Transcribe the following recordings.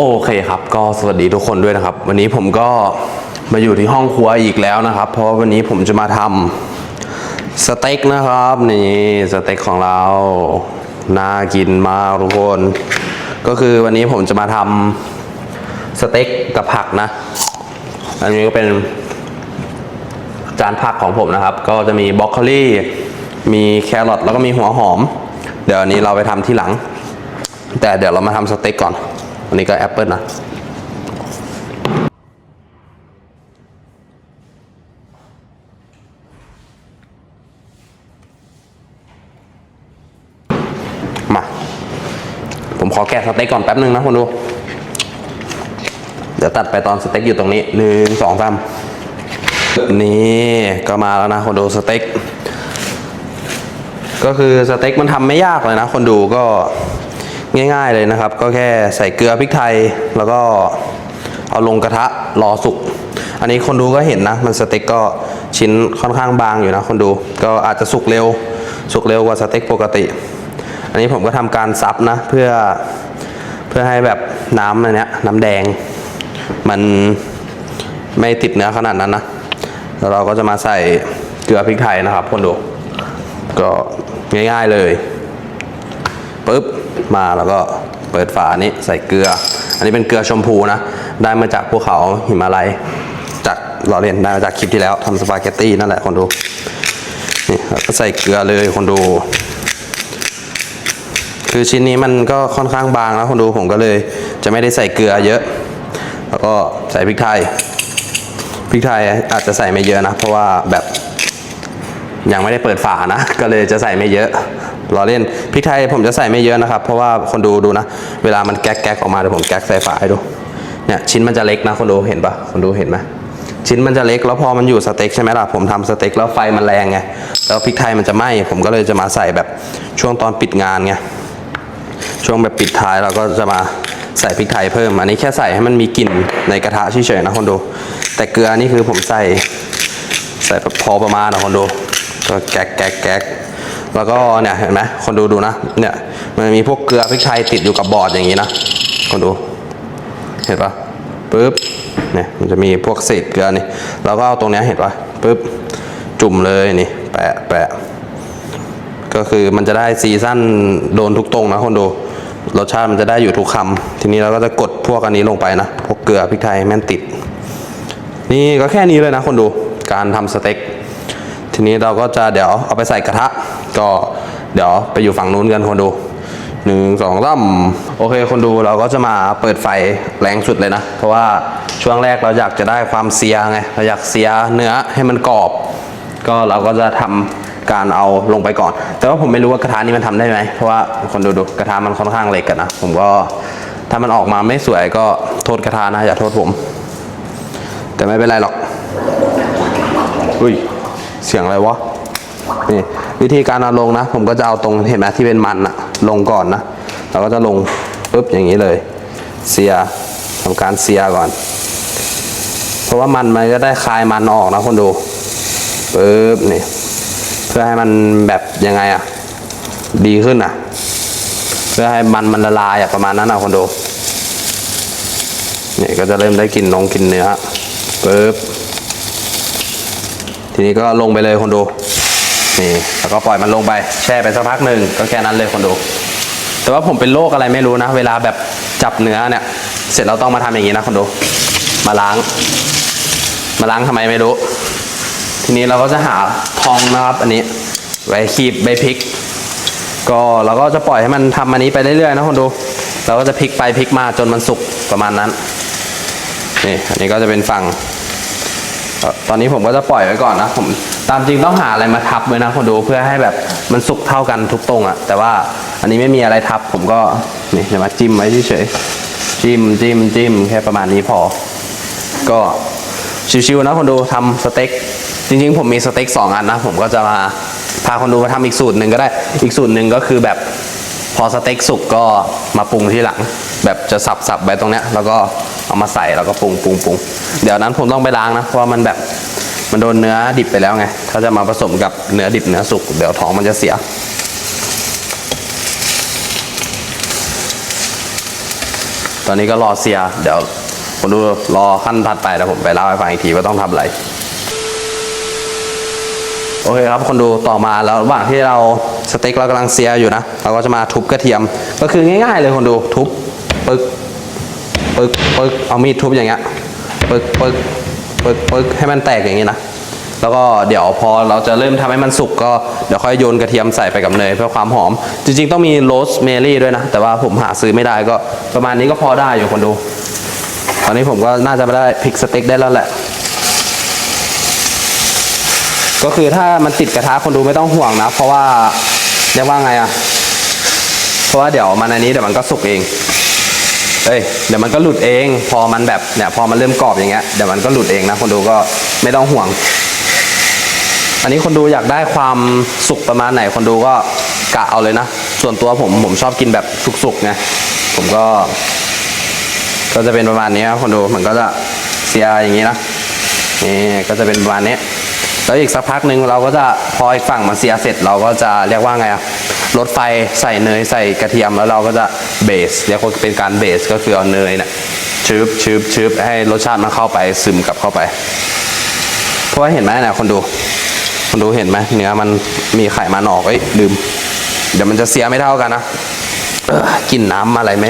โอเคครับ ก็สวัสดีทุกคนด้วยนะครับ วันนี้ผมก็มาอยู่ที่ห้องครัวอีกแล้วนะครับ เพราะว่าวันนี้ผมจะมาทำสเต็กนะครับนี่สเต็กของเราน่ากินมากทุกคน ก็คือวันนี้ผมจะมาทำสเต็กกับผักนะ อันนี้ก็เป็นจานผักของผมนะครับ ก็จะมีบรอกโคลีมีแครอทแล้วก็มีหัวหอม เดี๋ยวอันนี้เราไปทำที่หลัง แต่เดี๋ยวเรามาทำสเต็กก่อน วันนี้ก็แอปเปิลนะมาผมขอแกะสเต็กก่อนแป๊บนึงนะคุณดู เดี๋ยวตัดไปตอนสเต็กอยู่ตรงนี้หนึ่งสองสามนี่ก็มาแล้วนะคนดูสเต็กก็คือสเต็กมันทำไม่ยากเลยนะ คนดูก็ ง่ายๆเลยนะครับ ก็แค่ใส่เกลือพริกไทยแล้วก็เอาลงกระทะรอสุก อันนี้คนดูก็เห็นนะ มันสเต็กก็ชิ้นค่อนข้างบางอยู่นะคนดูก็อาจจะสุกเร็ว สุกเร็วกว่าสเต็กปกติ อันนี้ผมก็ทำการซับนะ เพื่อเพื่อให้แบบน้ำอันเนี้ยน้ำแดง มันไม่ติดเนื้อขนาดนั้นนะแล้วเราก็จะมาใส่เกลือพริกไทยนะครับคนดูก็ง่ายๆเลยปุ๊บ มาแล้วก็เปิดฝานี้ใส่เกลือ อันนี้เป็นเกลือชมพูนะ ได้มาจากภูเขาหิมาลัย จากเราเรียนได้มาจากคลิปที่แล้วทำสปาเกตตี้นั่นแหละคนดู นี่แล้วก็ใส่เกลือเลยคนดู คือชิ้นนี้มันก็ค่อนข้างบางนะคนดูผมก็เลยจะไม่ได้ใส่เกลือเยอะ แล้วก็ใส่พริกไทย พริกไทยอาจจะใส่ไม่เยอะนะ เพราะว่าแบบ ยังไม่ได้เปิดฝานะ ก็เลยจะใส่ไม่เยอะรอเล่นพริกไทยผมจะใส่ไม่เยอะนะครับ เพราะว่าคนดูดูนะ เวลามันแก๊กแก๊กออกมาเดี๋ยวผมแก๊กใส่ฝาให้ดูเนี่ยชิ้นมันจะเล็กนะคนดูเห็นปะคนดูเห็นไหมชิ้นมันจะเล็กแล้วพอมันอยู่สเต็กใช่ไหมล่ะผมทำสเต็กแล้วไฟมันแรงไงแล้วพริกไทยมันจะไหม้ผมก็เลยจะมาใส่แบบช่วงตอนปิดงานไงช่วงแบบปิดท้ายเราก็จะมาใส่พริกไทยเพิ่ม อันนี้แค่ใส่ให้มันมีกลิ่นในกระทะเฉยๆนะคนดู แต่เกลือนี่คือผมใส่ใส่พอประมาณนะคนดู ก็แก๊กแก๊กแก๊กแล้วก็เนี่ยเห็นไหมคนดูดูนะเนี่ยมันมีพวกเกลือพริกไทยติดอยู่กับบอร์ดอย่างนี้นะคนดูเห็นปะปึ๊บเนี่ยมันจะมีพวกเศษเกลือนี่เราก็เอาตรงเนี้ยเห็นปะปึ๊บจุ่มเลยนี่แปะแปะก็คือมันจะได้ซีซั่นโดนทุกตรงนะคนดูรสชาติมันจะได้อยู่ทุกคำทีนี้เราก็จะกดพวกอันนี้ลงไปนะพวกเกลือพริกไทยแม่นติด นี่ก็แค่นี้เลยนะคนดูการทำสเต็ก ทีนี้เราก็จะเดี๋ยวเอาไปใส่กระทะ ก็เดี๋ยวไปอยู่ฝั่งนู้นกันคนดูหนึ่งสองสามโอเค คนดูเราก็จะมาเปิดไฟแรงสุดเลยนะ เพราะว่าช่วงแรกเราอยากจะได้ความเสียไง เราอยากเสียเนื้อให้มันกรอบ ก็เราก็จะทำการเอาลงไปก่อน แต่ว่าผมไม่รู้ว่ากระทะนี้มันทำได้ไหม เพราะว่าคนดูดูกระทะมันค่อนข้างเล็กกันนะ ผมก็ถ้ามันออกมาไม่สวยก็โทษกระทะนะอย่าโทษผม แต่ไม่เป็นไรหรอก เสียงอะไรวะนี่วิธีการเอาลงนะ ผมก็จะเอาตรงเห็นไหมที่เป็นมันอะลงก่อนนะเราก็จะลงปุ๊บอย่างนี้เลย เสียทำการเสียก่อน เพราะว่ามันมันจะได้คลายมันออกนะคนดูปุ๊บนี่เพื่อให้มันแบบยังไงอะดีขึ้นอะเพื่อให้มันมันละลายอะประมาณนั้นนะคนดูนี่ก็จะเริ่มได้กลิ่นนงกลินเนื้อปุ๊บ ทีนี้ก็ลงไปเลยคนดูนี่แล้วก็ปล่อยมันลงไปแช่ไปสักพักหนึ่งก็แค่นั้นเลยคนดู แต่ว่าผมเป็นโรคอะไรไม่รู้นะ เวลาแบบจับเนื้อเนี่ย เสร็จเราต้องมาทำอย่างนี้นะคนดู มาล้าง มาล้างทำไมไม่รู้ ทีนี้เราก็จะหาทองนะครับ อันนี้ไว้คีบใบพริก ก็เราก็จะปล่อยให้มันทำอันนี้ไปเรื่อยๆนะคนดู เราก็จะพลิกไปพลิกมาจนมันสุกประมาณนั้นนี่อันนี้ก็จะเป็นฝั่ง ตอนนี้ผมก็จะปล่อยไว้ก่อนนะผมตามจริงต้องหาอะไรมาทับไว้นะคนดูเพื่อให้แบบมันสุกเท่ากันทุกตรงอะ่ะ แต่ว่าอันนี้ไม่มีอะไรทับ ผมก็นี่จะมาจิ้มไว้เฉยจิ้มจิ้มจิ้มแค่ประมาณนี้พอ ก็ชิวๆนะคนดูทำสเต็กจริงๆ ผมมีสเต็กสองอันนะผมก็จะมาพาคนดูมาทำอีกสูตรหนึ่งก็ได้อีกสูตรหนึ่งก็คือแบบพอสเต็กสุกก็มาปรุงที่หลัง แบบจะสับๆไปตรงเนี้ยแล้วก็เอามาใส่แล้วก็ปรุงปรุงปรุงเดี๋ยวนั้นผมต้องไปล้างนะเพราะว่ามันแบบมันโดนเนื้อดิบไปแล้วไง ถ้าจะมาผสมกับเนื้อดิบเนื้อสุกเดี๋ยวท้องมันจะเสีย ตอนนี้ก็รอเสีย เดี๋ยวผมดูรอขั้นถัดไปเดี๋ยวผมไปเล่าให้ฟังอีกทีว่าต้องทำอะไรโอเคครับคนดูต่อมาแล้วระหว่างที่เราสเต็กเรากำลังเสียอยู่นะ เราก็จะมาทุบกระเทียม ก็คือง่ายๆเลยคนดูทุบ ปึกปึกปึกเอามีดทุบอย่างเงี้ยปึกปึกปึกปึกให้มันแตกอย่างงี้นะแล้วก็เดี๋ยวพอเราจะเริ่มทำให้มันสุกก็เดี๋ยวค่อยโยนกระเทียมใส่ไปกับเนยเพื่อความหอม จริง ๆ ต้องมีโรสเมลี่ด้วยนะ แต่ว่าผมหาซื้อไม่ได้ก็ประมาณนี้ก็พอได้อยู่คนดู ตอนนี้ผมก็น่าจะได้พริกสเต็กได้แล้วแหละ ก็คือถ้ามันติดกระทะคนดูไม่ต้องห่วงนะ เพราะว่าเรียกว่าไงอะเพราะว่าเดี๋ยวมันอันนี้เดี๋ยวมันก็สุกเอง เอ้ยเดี๋ยวมันก็หลุดเอง พอมันแบบเนี่ยพอมันเริ่มกรอบอย่างเงี้ยเดี๋ยวมันก็หลุดเองนะคนดูก็ไม่ต้องห่วง อันนี้คนดูอยากได้ความสุกประมาณไหนคนดูก็กะเอาเลยนะ ส่วนตัวผมผมชอบกินแบบสุกๆไงผมก็ ก็จะเป็นประมาณนี้ครับคนดูมันก็จะเสียอย่างนี้นะนี่ก็จะเป็นประมาณนี้แล้วอีกสักพักหนึ่งเราก็จะพออีกฝั่งมันเสียเสร็จเราก็จะเรียกว่าไงอะ ลดไฟใส่เนยใส่กระเทียมแล้วเราก็จะเบสเรียกว่าเป็นการเบสก็คือเอาเนยเนี่ยชืบชืบชืบให้รสชาติมันเข้าไปซึมกลับเข้าไป เพราะว่าเห็นไหมเนี่ยคนดูคนดูเห็นไหมเนื้อมันมีไขมันออกเอ้ยลืม เดี๋ยวมันจะเสียไม่เท่ากันนะเออกลินน้ำอะไรไหม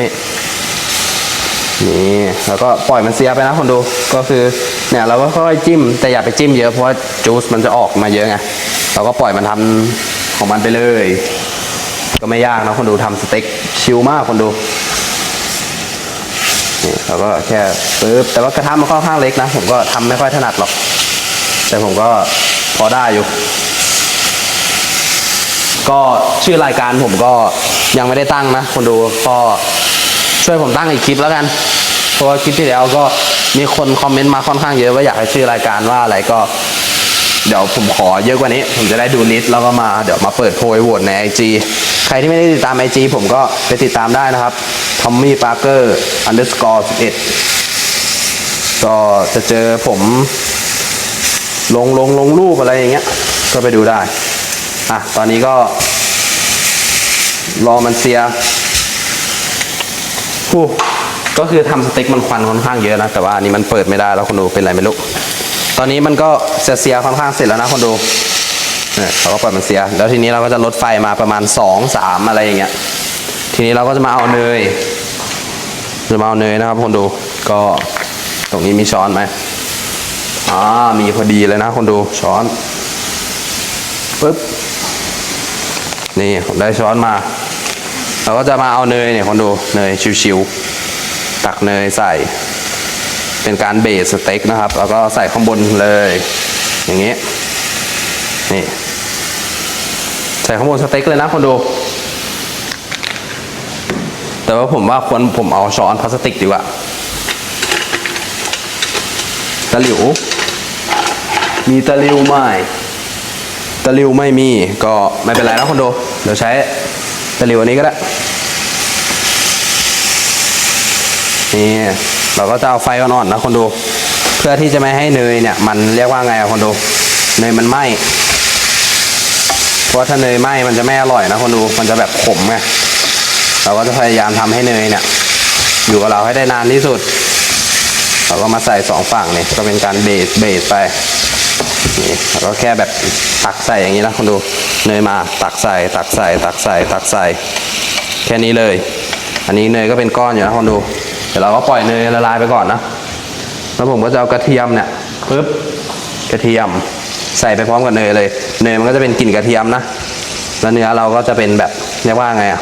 นี่แล้วก็ปล่อยมันเสียไปนะคนดูก็คือเนี่ยเราก็ค่อยจิ้มแต่อย่าไปจิ้มเยอะเพราะว่าจูสมันจะออกมาเยอะไงเราก็ปล่อยมันทำของมันไปเลย ก็ไม่ยากนะคนดูทำสเต็กชิลมากคนดูนี่เราก็แค่ปึ๊บแต่ว่ากระทะมันค่อนข้างเล็กนะ ผมก็ทำไม่ค่อยถนัดหรอก แต่ผมก็พอได้อยู่ ก็ชื่อรายการผมก็ยังไม่ได้ตั้งนะ คนดูก็ช่วยผมตั้งอีกคลิปแล้วกัน เพราะว่าคลิปที่แล้วก็มีคนคอมเมนต์มาค่อนข้างเยอะว่าอยากให้ชื่อรายการว่าอะไรก็เดี๋ยวผมขอเยอะกว่านี้ ผมจะได้ดูลิสต์แล้วก็มาเดี๋ยวมาเปิดโพยโหวตใน IG ใครที่ไม่ได้ติดตาม IG ผมก็ไปติดตามได้นะครับ Tommy Parker underscore 11 ก็จะเจอผมลงลงลงรูปอะไรอย่างเงี้ย ก็ไปดูได้ อะ ตอนนี้ก็ รอมันเสียฮู้ก็คือทำสเต็กมันควันค่อนข้างเยอะนะ แต่ว่าอันนี้มันเปิดไม่ได้แล้วคนดูเป็นไรไม่รู้ ตอนนี้มันก็เสียเสียค่อนข้างเสร็จแล้วนะคนดู เนี่ยเขาก็ปล่อยมันเสีย แล้วทีนี้เราก็จะลดไฟมาประมาณสองสามอะไรอย่างเงี้ย ทีนี้เราก็จะมาเอาเนยจะมาเอาเนยนะครับคนดู ก็ตรงนี้มีช้อนไหมอ่ามีพอดีเลยนะคนดูช้อนปึ๊บนี่ผมได้ช้อนมา เราก็จะมาเอาเนยเนี่ยคนดูเนยชิวๆตักเนยใส่ เป็นการเบสสเต็กนะครับ แล้วก็ใส่ข้างบนเลย อย่างนี้นี่ ส่ข้างบนสเต็กเลยนะคนดู แต่ว่าผมว่าควรผมเอาช้อนพลาสติกดีกว่าตะหลิว มีตะหลิวไหมตะหลิวไม่มีก็ไม่เป็นไรนะคนดู เดี๋ยวใช้ตะหลิวอันนี้ก็ได้ นี่เราก็จะเอาไฟอ่อนๆนะคนดู เพื่อที่จะไม่ให้เนยเนี่ย มันเรียกว่าไงอะคนดู เนยมันไหม้ เพราะถ้าเนยไหม้มันจะไม่อร่อยนะคนดูมันจะแบบขมไงเราก็จะพยายามทำให้เนยเนี่ย อยู่กับเราให้ได้นานที่สุด เราก็มาใส่สองฝั่งนี่ก็เป็นการเบสเบสไปนี่แล้วก็แค่แบบตักใส่อย่างนี้นะคุณดูเนยมาตักใส่ตักใส่ตักใส่ตักใส่ แค่นี้เลย อันนี้เนยก็เป็นก้อนอยู่นะคุณดูเดี๋ยวเราก็ปล่อยเนยละลายไปก่อนนะแล้วผมก็จะเอากระเทียมเนี่ยปึ๊บกระเทียม ใส่ไปพร้อมกับเนยเลยเนยมันก็จะเป็นกลิ่นกระเทียมนะแล้วเนื้อเราก็จะเป็นแบบเรียกว่าไงอะ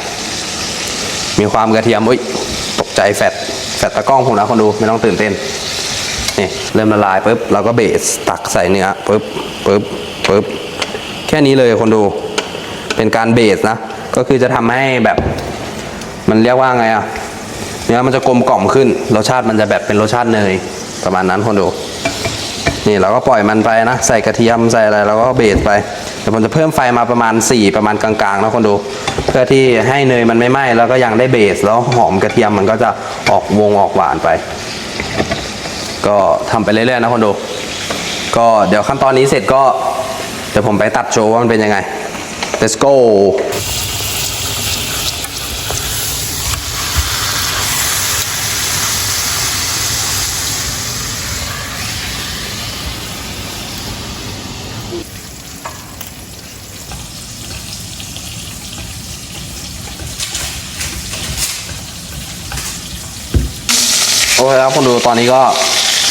มีความกระเทียมอุ้ยตกใจแฟดแฟดตะกล้องผมนะคนดูไม่ต้องตื่นเต้นนี่เริ่มละลายปุ๊บเราก็เบสตักใส่เนื้อปุ๊บปุ๊บปุ๊บแค่นี้เลยคนดู เป็นการเบสนะ ก็คือจะทำให้แบบ มันเรียกว่าไงอะเนื้อมันจะกลมกล่อมขึ้นรสชาติมันจะแบบเป็นรสชาติเนยประมาณนั้นคนดู นี่เราก็ปล่อยมันไปนะ ใส่กระเทียมใส่อะไรเราก็เบสไปแต่ผมจะเพิ่มไฟมาประมาณ 4 ประมาณกลางๆนะคนดู เพื่อที่ให้เนยมันไม่ไหม้แล้วก็ยังได้เบสแล้วหอมกระเทียมมันก็จะออกวงออกหวานไป ก็ทำไปเรื่อยๆนะคนดู ก็เดี๋ยวขั้นตอนนี้เสร็จก็เดี๋ยวผมไปตัดโชว์ว่ามันเป็นยังไง let's go โอเคครับคนดูตอนนี้ก็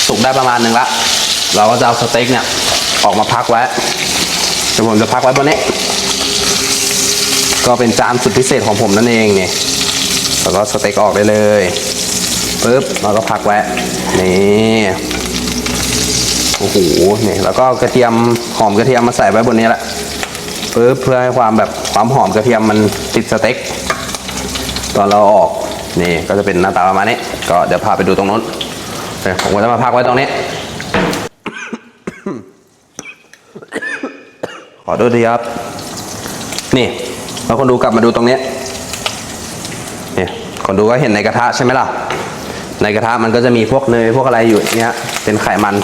สุกได้ประมาณหนึ่งละ เราก็จะเอาสเต็กเนี่ยออกมาพักไว้เดี๋ยวผมจะพักไว้บนนี้ ก็เป็นจานสุดพิเศษของผมนั่นเองเนี่ยแล้วก็สเต็กออกได้เลยปึ๊บเราก็พักไว้นี่โอ้โหนี่แล้วก็กระเทียมหอมกระเทียมมาใส่ไว้บนนี้แหละปึ๊บเพื่อให้ความแบบความหอมกระเทียมมันติดสเต็กตอนเราออก นี่ก็จะเป็นหน้าตาประมาณนี้ ก็เดี๋ยวพาไปดูตรงนู้นผมก็จะมาพักไว้ตรงนี้ ขอโทษทีครับ นี่แล้วคนดูกลับมาดูตรงนี้นี่คนดูก็เห็นในกระทะใช่ไหมล่ะ ในกระทะมันก็จะมีพวกเนยพวกอะไรอยู่เนี้ย เป็นไขมัน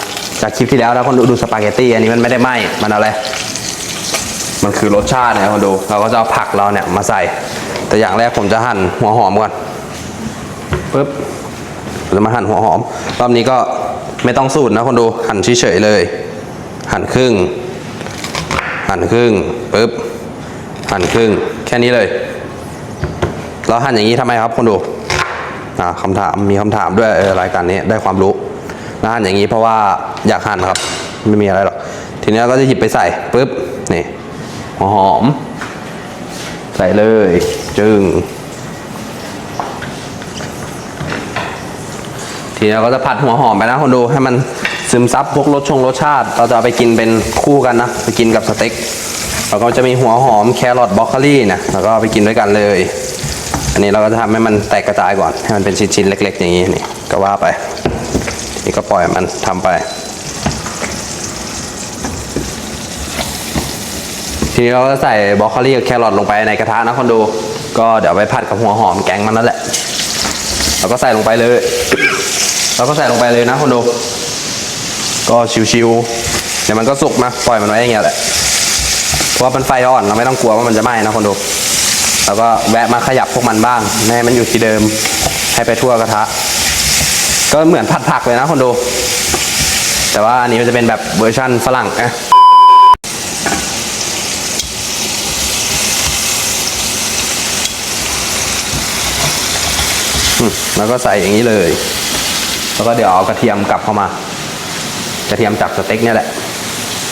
จากคลิปที่แล้วแล้วคนดูดูสปาเกตตี้อันนี้มันไม่ได้ไหมมันอะไร มันคือรสชาตินี่ยคนดู เราก็จะเอาผักเราเนี่ยมาใส่ แต่อย่างแรกผมจะหั่นหัวหอมก่อน ปึ๊บเราจะมาหั่นหัวหอม รอบนี้ก็ไม่ต้องสูตรนะคนดู หั่นเฉยๆเลย หั่นครึ่ง หั่นครึ่งปึ๊บ หั่นครึ่ง แค่นี้เลย เราหั่นอย่างนี้ทำไมครับคนดูอ่าคำถามมีคำถามด้วยรายการนี้ได้ความรู้แล้วหั่นอย่างนี้เพราะว่าอยากหั่นครับ ไม่มีอะไรหรอก ทีนี้เราก็จะหยิบไปใส่ปึ๊บ นี่หัวหอม ใส่เลย จึง ทีเราก็จะผัดหัวหอมไปนะคนดูให้มันซึมซับพวกรสชงรสชาติ เราจะาไปกินเป็นคู่กันนะ ไปกินกับสเต็กแล้วก็จะมีหัวหอมแครอทบรอกโคลีเนี่ยแล้วก็ไปกินด้วยกันเลย อันนี้เราก็จะทำให้มันแตกกระจายก่อน ให้มันเป็นชิ้นๆเล็ก ๆ อย่างนี้นี่ก็ว่าไปนี่ก็ปล่อยมันทำไป ทีนี้เราก็ใส่บรอกโคลีกับแครอทลงไปในกระทะนะคนดู ก็เดี๋ยวไปผัดกับหัวหอมแกงมันนั่นแหละแล้วก็ใส่ลงไปเลย แล้วก็ใส่ลงไปเลยนะคนดู ก็ชิวๆเดี๋ยวมันก็สุกมาปล่อยมันไว้อย่างเงี้ยแหละเพราะว่ามันไฟอ่อนเราไม่ต้องกลัวว่ามันจะไหม้นะคนดูแล้วก็แวะมาขยับพวกมันบ้างไม่ให้มันอยู่ที่เดิมให้ไปทั่วกระทะ ก็เหมือนผัดผักเลยนะคนดู แต่ว่าอันนี้มันจะเป็นแบบเวอร์ชั่นฝรั่งนะแล้วก็ใส่อย่างนี้เลย แล้วก็เดี๋ยวเอากระเทียมกลับเข้ามากระเทียมจากสเต็กเนี่ยแหละ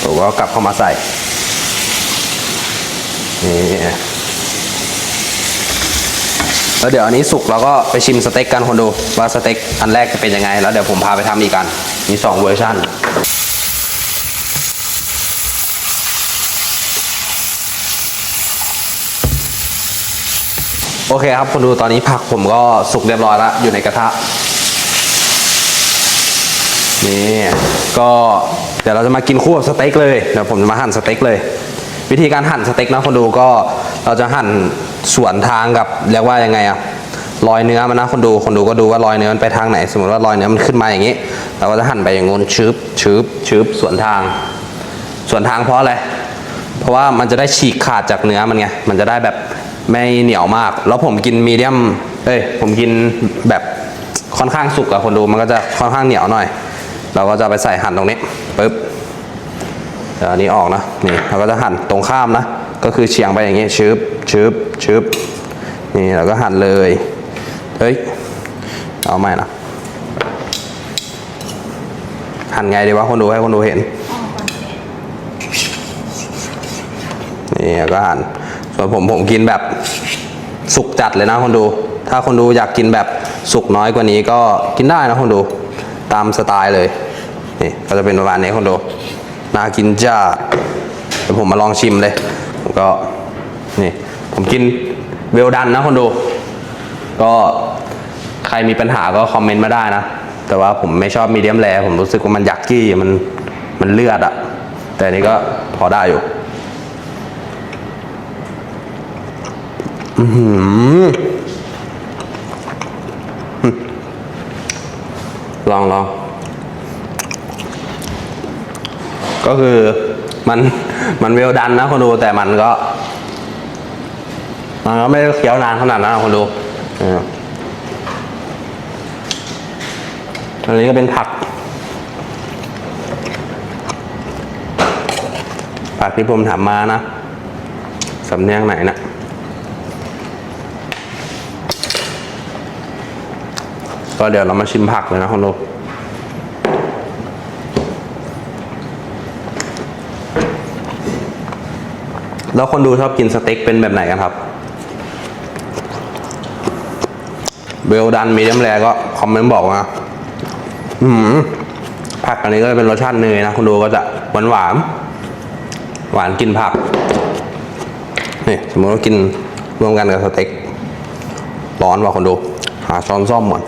ผมก็กลับเข้ามาใส่นี่แล้วเดี๋ยวอันนี้สุกเราก็ไปชิมสเต็กกันคนดูว่าสเต็กอันแรกจะเป็นยังไง แล้วเดี๋ยวผมพาไปทำอีกกันมีสองเวอร์ชันโอเคครับคนดูตอนนี้ผักผมก็สุกเรียบร้อยแล้วอยู่ในกระทะ นี่ก็เดี๋ยวเราจะมากินคู่กับสเต็กเลยเดี๋ยวผมจะมาหั่นสเต็กเลย วิธีการหั่นสเต็กนะคนดูก็เราจะหั่นสวนทางกับเรียกว่ายังไงอะรอยเนื้อมันนะคนดูคนดูก็ดูว่ารอยเนื้อมันไปทางไหน สมมติว่ารอยเนื้อมันขึ้นมาอย่างนี้ เราก็จะหั่นไปอย่างงนชืบชืบชืบสวนทาง สวนทางเพราะอะไรเพราะว่ามันจะได้ฉีกขาดจากเนื้อมันไงมันจะได้แบบไม่เหนียวมาก แล้วผมกินมีเดียมเอ้ยผมกินแบบค่อนข้างสุกอะคนดูมันก็จะค่อนข้างเหนียวหน่อย เราก็จะไปใส่หั่นตรงนี้ปึ๊บอันนี้ออกนะนี่เราก็จะหั่นตรงข้ามนะ ก็คือเฉียงไปอย่างงี้ชืบชืบชืบนี่เราก็หั่นเลยเฮ้ยเอาใหม่นะหั่นไงดีวะคนดูให้คนดูเห็นนี่ก็หั่นส่วนผมผมกินแบบสุกจัดเลยนะคนดู ถ้าคนดูอยากกินแบบสุกน้อยกว่านี้ก็กินได้นะคนดู ตามสไตล์เลยนี่ก็จะเป็นประมาณนี้คนดูน่ากินจ้าเดี๋ยวผมมาลองชิมเลยผมก็นี่ผมกินเวลดันนะคนดู ก็ใครมีปัญหาก็คอมเมนต์มาได้นะ แต่ว่าผมไม่ชอบมีเดียมแรผมรู้สึกว่ามันยักกี้มันมันเลือดอะแต่อันนี้ก็พอได้อยู่อื้อหือ ลองลองก็คือมันมันเวลดันนะคนดูแต่มันก็มันก็ไม่ได้เคี้ยวนานขนาดนั้นนะคนดูอออันนี้ก็เป็นผัก ผักที่ผมถามมานะ สำเนียงไหนนะ ก็เดี๋ยวเรามาชิมผักเลยนะคนดูแล้วคนดูชอบกินสเต็กเป็นแบบไหนกันครับ เบลดันมีเดียมแรก็คอมเมนต์บอกมาอืมผักอันนี้ก็จะเป็นรสชาติเนยนะคุณดูก็จะหวานหวานหวานกินผักนี่สมมติว่ากินรวมกันกับสเต็กร้อนว่ะคนดู หาช้อนซ่อมก่อน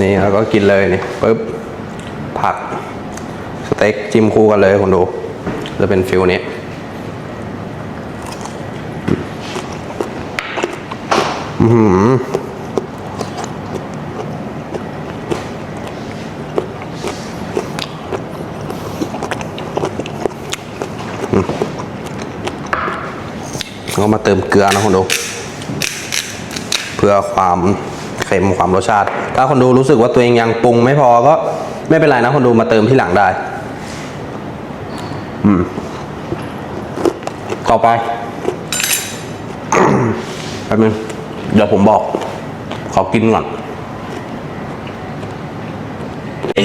นี่แล้วก็กินเลยนี่ปึ๊บผัก สเต็กจิ้มคู่กันเลยคนดูจะเป็นฟิลนี้อือหืออืมก็มาเติมเกลือนะคนดู เพื่อความเค็มความรสชาติ ถ้าคนดูรู้สึกว่าตัวเองยังปรุงไม่พอก็ไม่เป็นไรนะคนดูมาเติมที่หลังได้ อืม ต่อไปแป๊บนึงเดี๋ยวผมบอก ขอกินก่อน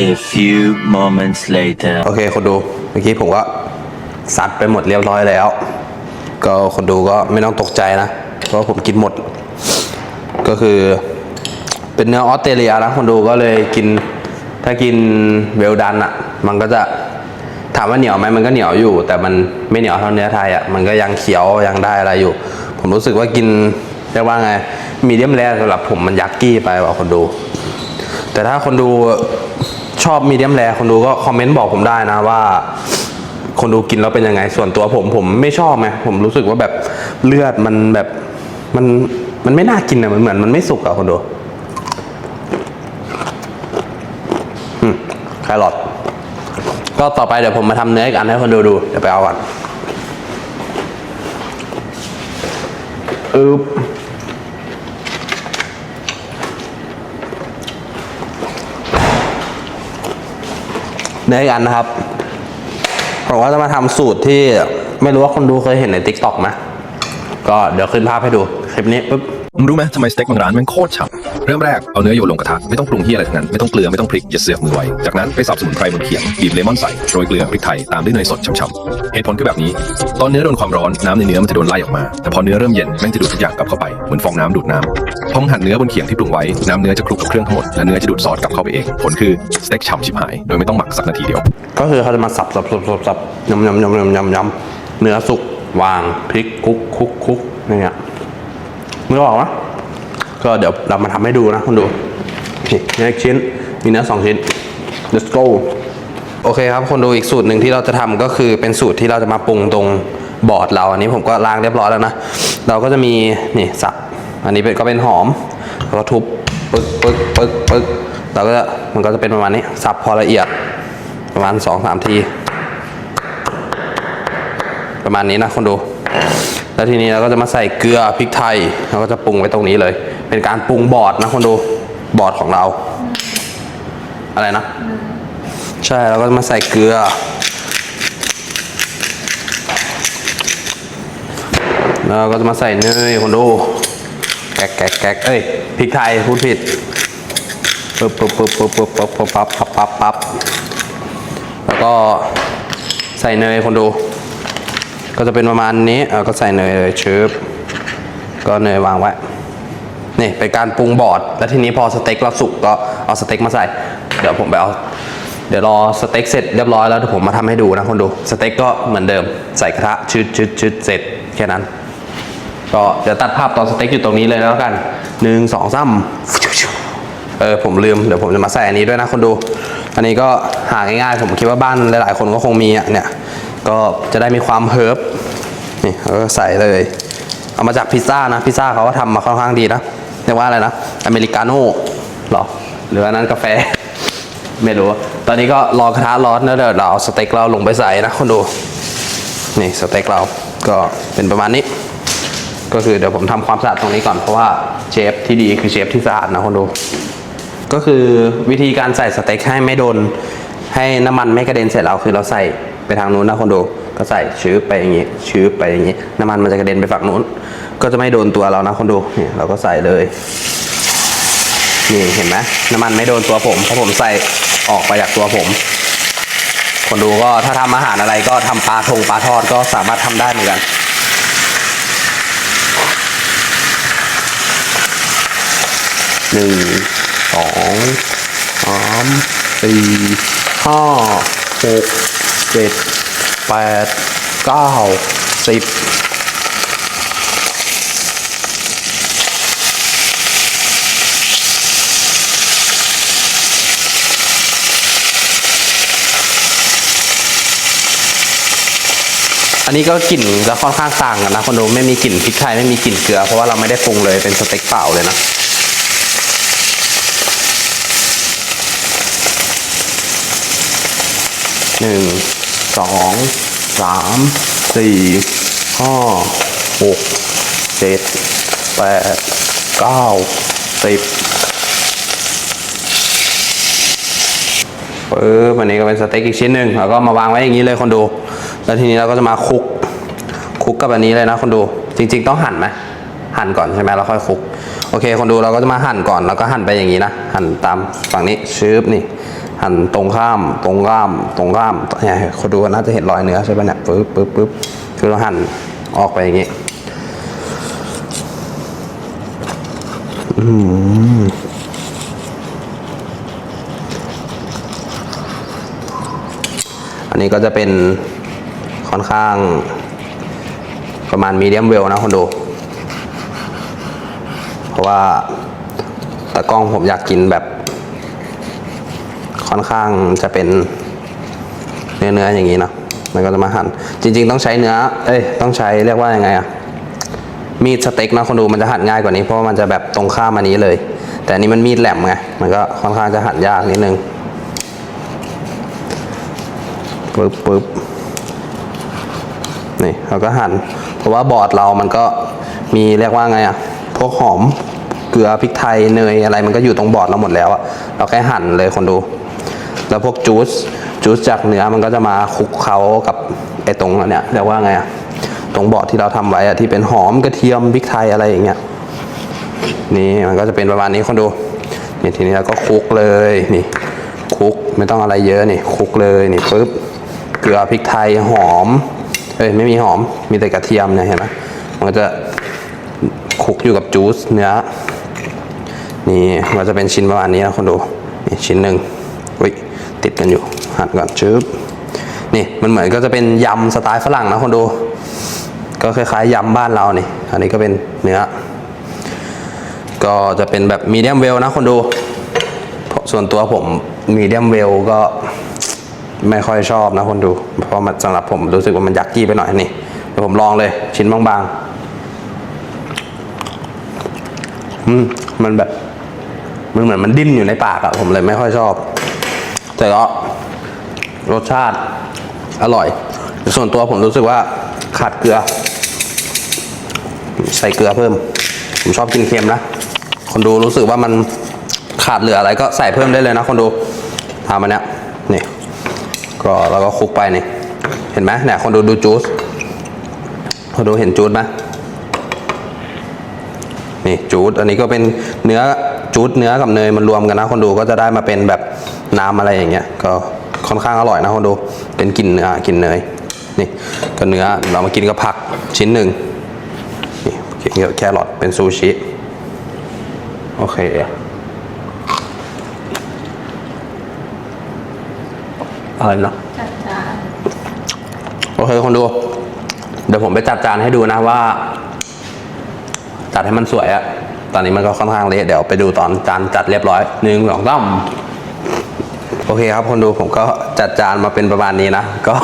A few moments later. โอเคคนดู เมื่อกี้ผมก็ซัดไปหมดเรียบร้อยแล้ว ก็คนดูก็ไม่ต้องตกใจนะ เพราะผมกินหมด ก็คือ เป็นเนื้อออสเตรเลียนะคนดูก็เลยกิน ถ้ากินเวลดันอะ่ะ มันก็จะถามว่าเหนียวไหมมันก็เหนียวอยู่ แต่มันไม่เหนียวเท่าเนื้อไทยอะ่ะมันก็ยังเขียวยังได้อะไรอยู่ ผมรู้สึกว่ากินเรียกว่าไงมีเดียมแรสำหรับผมมันยักกี้ไปว่ะคนดู แต่ถ้าคนดูชอบมีเดียมแรคนดูก็คอมเมนต์บอกผมได้นะว่า คนดูกินแล้วเป็นยังไง ส่วนตัวผมผมไม่ชอบไงผมรู้สึกว่าแบบเลือดมันแบบมันมันไม่น่ากินอะมันเหมือนมันไม่สุกอะคนดูอืมแครอทก็ต่อไปเดี๋ยวผมมาทำเนื้ออีกอันให้คนดูดูเดี๋ยวไปเอาก่อนอึบเนื้ออีกอันนะครับผมว่าจะมาทำสูตรที่ไม่รู้ว่าคนดูเคยเห็นใน t ิ k t o k ไหมก็เดี๋ยวขึ้นภาพให้ดูคลิปนี้ปุ๊บ มึงรู้ไหมทำไมสเต็กบางร้านมันโคตรฉ่ำเริ่มแรกเอาเนื้อโยนลงกระทะไม่ต้องปรุงที่อะไรทั้งนั้นไม่ต้องเกลือไม่ต้องพริกอย่าเสือกมือไว้จากนั้นไปสับสมุนไพรบนเขียงบีบเลมอนใส่โรยเกลือพริกไทยตามด้วยเนยสดฉ่ำๆเหตุผลคือแบบนี้ ตอนเนื้อโดนความร้อนน้ำในเนื้อมันจะโดนไล่ออกมา แต่พอเนื้อเริ่มเย็นแม่งจะดูดทุกอย่างกลับเข้าไปเหมือนฟองน้ำดูดน้ำพอมึงหั่นเนื้อบนเขียงที่ปรุงไว้น้ำเนื้อจะคลุกกับเครื่องทั้งหมดและเนื้อจะดูดซอสกลับเข้าไปเองผลคือสเต็กฉ่ำชิบหายโดยไม่ต้องหมักสักนาทีเดียว ก็คือเขาจะมาสับสับสับสับสับยำยำยำยำยำยำเนื้อสุกวางพริกคุกคุกคุกเนี่ย นื้ออกไหมก็เดี๋ยวเรามาทำให้ดูนะคุณดูนี่เนื้ออีกชิ้นมีเนื้อสองชิ้น let's go โอเคครับคนดูอีกสูตรหนึ่งที่เราจะทำก็คือเป็นสูตรที่เราจะมาปรุงตรงบอร์ดเราอันนี้ผมก็ล้างเรียบร้อยแล้วนะ เราก็จะมีนี่สับอันนี้เป็นก็เป็นหอมแล้วก็ทุบปึ๊กปึ๊กปึ๊กปึ๊กเราก็จะมันก็จะเป็นประมาณนี้สับพอละเอียดประมาณสองสามทีประมาณนี้นะคนดู แล้วทีนี้เราก็จะมาใส่เกลือพริกไทยเราก็จะปรุงไว้ตรงนี้เลย เป็นการปรุงบอร์ดนะคนดูบอร์ดของเรา อะไรนะ ใช่เราก็จะมาใส่เกลือ แล้วเราก็จะมาใส่เนยคนดูแกะแกะแกะเอ้ยพริกไทยพูดผิดปึ๊บปึ๊บปึ๊บปึ๊บปึ๊บปึ๊บปึ๊บปั๊บปั๊บปั๊บปั๊บแล้วก็ใส่เนยคนดู ก็จะเป็นประมาณนี้เออก็ใส่เนยเลยชืบก็เนยวางไว้นี่เป็นการปรุงบอร์ดแล้วทีนี้พอสเต็กเราสุกก็เอาสเต็กมาใส่ เดี๋ยวผมไปเอาเดี๋ยวรอสเต็กเสร็จเรียบร้อยแล้วเดี๋ยวผมมาทำให้ดูนะคนดูสเต็กก็เหมือนเดิมใส่กระทะชืดชืดชืดเสร็จแค่นั้น ก็เดี๋ยวตัดภาพตอนสเต็กอยู่ตรงนี้เลยแล้วกันหนึ่งสองสามเออผมลืมเดี๋ยวผมจะมาใส่อันนี้ด้วยนะคนดู อันนี้ก็หาง่ายๆผมคิดว่าบ้านหลายๆคนก็คงมีอะเนี่ย ก็จะได้มีความเฮิร์บนี่เออใส่เลย เอามาจากพิซซ่านะพิซซ่าเขาก็ทำมาค่อนข้างดีนะเรียกว่าอะไรนะอเมริกาโน่หรอหรือว่านั้นกาแฟ ไม่รู้ ตอนนี้ก็รอกระทะร้อนแล้วเดี๋ยวเราเอาสเต็กเราลงไปใส่นะคนดูนี่สเต็กเราก็เป็นประมาณนี้ ก็คือเดี๋ยวผมทำความสะอาดตรงนี้ก่อนเพราะว่าเชฟที่ดีคือเชฟที่สะอาดนะคนดู ก็คือวิธีการใส่สเต็กให้ไม่โดนให้น้ำมันไม่กระเด็นเสร็จแล้วคือเราใส่ ไปทางนู้นนะคนดูก็ใส่ชื้อไปอย่างงี้ชื้อไปอย่างงี้ น้ำมันมันจะกระเด็นไปฝั่งนู้น ก็จะไม่โดนตัวเรานะคนดูนี่ยเราก็ใส่เลยนี่เห็นไหมน้ำมันไม่โดนตัวผมเพราะผมใส่ออกไปจากตัวผม คนดูก็ถ้าทำอาหารอะไรก็ทำปลาทงปลาทอดก็สามารถทำได้เหมือนกันหนึ่งสองสามสี่ห้าหก เจ็ดแปดเก้าสิบอันนี้ก็กลิ่นจะค่อนข้างต่างกันนะคนดูไม่มีกลิ่นพริกไทยไม่มีกลิ่นเกลือเพราะว่าเราไม่ได้ปรุงเลยเป็นสเต็กเปล่าเลยนะหนึ่ง สองสามสี่ห้าหกเจ็ดแปดเก้าสิบปึ๊บอันนี้ก็เป็นสเต็กอีกชิ้นหนึ่งแล้วก็มาวางไว้อย่างนี้เลยคนดู แล้วทีนี้เราก็จะมาคลุกคลุกกับอันนี้เลยนะคนดู จริง ๆ ต้องหั่นไหมหั่นก่อนใช่ไหมแล้วค่อยคลุก โอเค คนดูเราก็จะมาหั่นก่อน แล้วก็หั่นไปอย่างนี้นะ หั่นตามฝั่งนี้ชืบนี่ หั่นตรงข้าม ตรงข้าม ตรงข้ามเนี่ยคนดูน่าจะเห็นรอยเนื้อใช่ปะเนี่ยปึ๊บปึ๊บปึ๊บคือเราหั่นออกไปอย่างนี้อันนี้ก็จะเป็นค่อนข้างประมาณมีเดียมเวลนะคนดู เพราะว่าตากล้องผมอยากกินแบบ ค่อนข้างจะเป็นเนื้อเนื้อๆอย่างนี้เนอะมันก็จะมาหั่น จริง ๆ ต้องใช้เนื้อ เอ้ยต้องใช้เรียกว่ายังไงอะมีดสเต็กนะคนดูมันจะหั่นง่ายกว่านี้เพราะามันจะแบบตรงข้ามอันนี้เลย แต่อันนี้มันมีดแหลมไงมันก็ค่อนข้างจะหั่นยากนิดนึงปึ๊บปึ๊บนี่เราก็หั่นเพราะว่าบอร์ดเรามันก็มีเรียกว่าไงอะพวกหอมเกลือพริกไทยเนยอะไรมันก็อยู่ตรงบอร์ดเราหมดแล้วอะเราแค่หั่นเลยคนดู แล้วพวกจูสจูสจากเนื้อมันก็จะมาคลุกเคล้ากับไอ้ตรงเนี้ยเรียกว่าไงอะตรงเบอร์ดที่เราทำไว้อะที่เป็นหอมกระเทียมพริกไทยอะไรอย่างเงี้ยนี่มันก็จะเป็นประมาณนี้คนดูนี่ทีนี้เราก็คลุกเลยนี่คลุกไม่ต้องอะไรเยอะนี่คลุกเลยนี่ปึ๊บเกลือพริกไทยหอมเอ้ยไม่มีหอมมีแต่กระเทียมเนี่ยเห็นไหมมันก็จะคลุกอยู่กับจูสเนื้อนี่มันจะเป็นชิ้นประมาณนี้นะคนดูนี่ชิ้นหนึ่งอุ้ย ติดกันอยู่หั่นก่อนชึบนี่มันเหมือนก็จะเป็นยำสไตล์ฝรั่งนะคนดู ก็คล้ายๆยำบ้านเรานี่ อันนี้ก็เป็นเนื้อ ก็จะเป็นแบบมีเดียมเวลนะคนดูเพราะส่วนตัวผมมีเดียมเวลก็ไม่ค่อยชอบนะคนดู เพราะมันสำหรับผมรู้สึกว่ามันยักกี้ไปหน่อยนี่เดี๋ยวผมลองเลย ชิ้นบางๆ อืมมันแบบ มันเหมือนมันดิ้นอยู่ในปากอะผมเลยไม่ค่อยชอบ แต่ก็รสชาติอร่อย ส่วนตัวผมรู้สึกว่าขาดเกลือ ใส่เกลือเพิ่ม ผมชอบกินเค็มนะ คนดูรู้สึกว่ามันขาดเหลืออะไรก็ใส่เพิ่มได้เลยนะคนดูทำมันเนี้ยนี่ก็เราก็คลุกไปนี่เห็นไหมเนี่ยคนดูดูจูสคนดูเห็นจูสไหมนี่จูสอันนี้ก็เป็นเนื้อจูสเนื้อกับเนยมันรวมกันนะ คนดูก็จะได้มาเป็นแบบ น้ำอะไรอย่างเงี้ยก็ค่อนข้างอร่อยนะคนดูเป็นกลิ่นเนื้อกลิ่นเนยนี่ก็เนื้อเรามากินกับผักชิ้นหนึ่งนี่แครอทเป็นซูชิโอเคอะไรนะจัดจานโอเคคนดู เดี๋ยวผมไปจัดจานให้ดูนะว่า จัดให้มันสวยอะตอนนี้มันก็ค่อนข้างเละเดี๋ยวไปดูตอนจานจัดเรียบร้อยหนึ่งสองสาม โอเคครับคนดูผมก็จัดจานมาเป็นประมาณนี้นะ ก็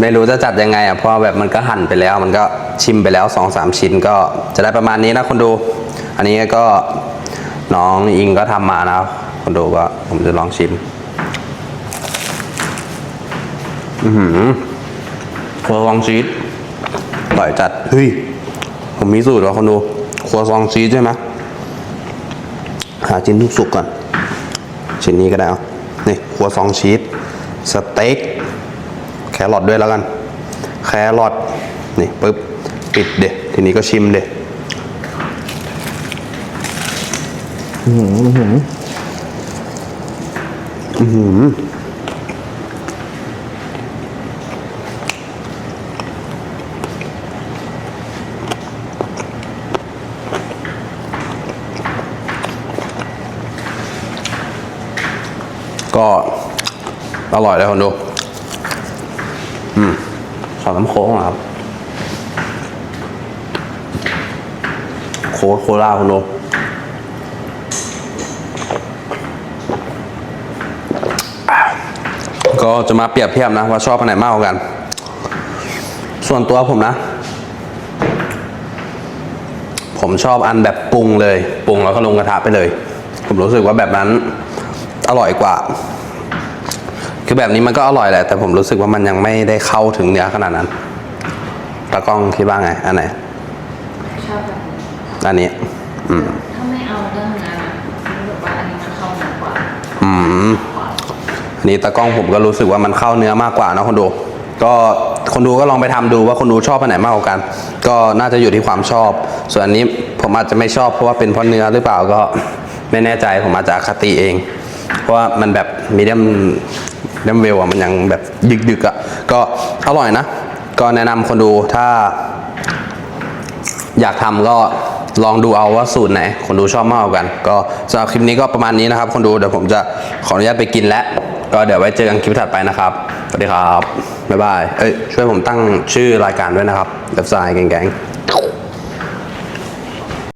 ไม่รู้จะจัดยังไงอะเพราะแบบมันก็หั่นไปแล้วมันก็ชิมไปแล้วสองสามชิ้นก็จะได้ประมาณนี้นะคนดู อันนี้ก็น้องอิงก็ทำมานะคนดูก็ผมจะลองชิม อือหือครัวซองชีสอร่อยจัดเฮ้ยผมมีสูตรว่าคนดูครัวซองชีสใช่ไหมหาชิ้นทุกสุกก่อนชิ้นนี้ก็ได้เอา นี่ครัวซองชีสสเต็กแครอทด้วยแล้วกัน แครอทนี่ปึ๊บปิดเด็ดทีนี้ก็ชิมเด็ดก็ อร่อยเลยคนดู อืมขอน้ำโค้งครับ โค้กโคลาคุณดูก็จะมาเปรียบเทียบนะว่าชอบอันไหนมากกว่ากัน ส่วนตัวผมนะ ผมชอบอันแบบปรุงเลย ปรุงแล้วก็ลงกระทะไปเลย ผมรู้สึกว่าแบบนั้นอร่อยกว่า คือแบบนี้มันก็อร่อยแหละ แต่ผมรู้สึกว่ามันยังไม่ได้เข้าถึงเนื้อขนาดนั้นตากล้องคิดว่าไง อันไหน ชอบแบบนี้อันนี้ อืม ถ้าไม่เอาเรื่องเนื้อนะรู้สึกว่าอันนี้มันเข้าเนื้อกว่าอืม อันนี้ตากล้องผมก็รู้สึกว่ามันเข้าเนื้อมากกว่านะคนดู ก็คนดูก็ลองไปทำดูว่าคนดูชอบอันไหนมากกว่ากัน ก็น่าจะอยู่ที่ความชอบ ส่วนอันนี้ผมอาจจะไม่ชอบเพราะว่าเป็นเพราะเนื้อหรือเปล่าก็ไม่แน่ใจผมอาจจะอคติเอง เพราะว่ามันแบบมีเดียมเดียมเวลอะมันยังแบบดึกๆอะก็อร่อยนะ ก็แนะนำคนดูถ้า อยากทำก็ลองดูเอาว่าสูตรไหน คนดูชอบมากกว่ากัน ก็สำหรับคลิปนี้ก็ประมาณนี้นะครับ คนดูเดี๋ยวผมจะขออนุญาตไปกินแล้ว ก็เดี๋ยวไว้เจอกันคลิปถัดไปนะครับ สวัสดีครับ บ๊ายบาย เอ้ยช่วยผมตั้งชื่อรายการด้วยนะครับเว็บไซต์แกงๆ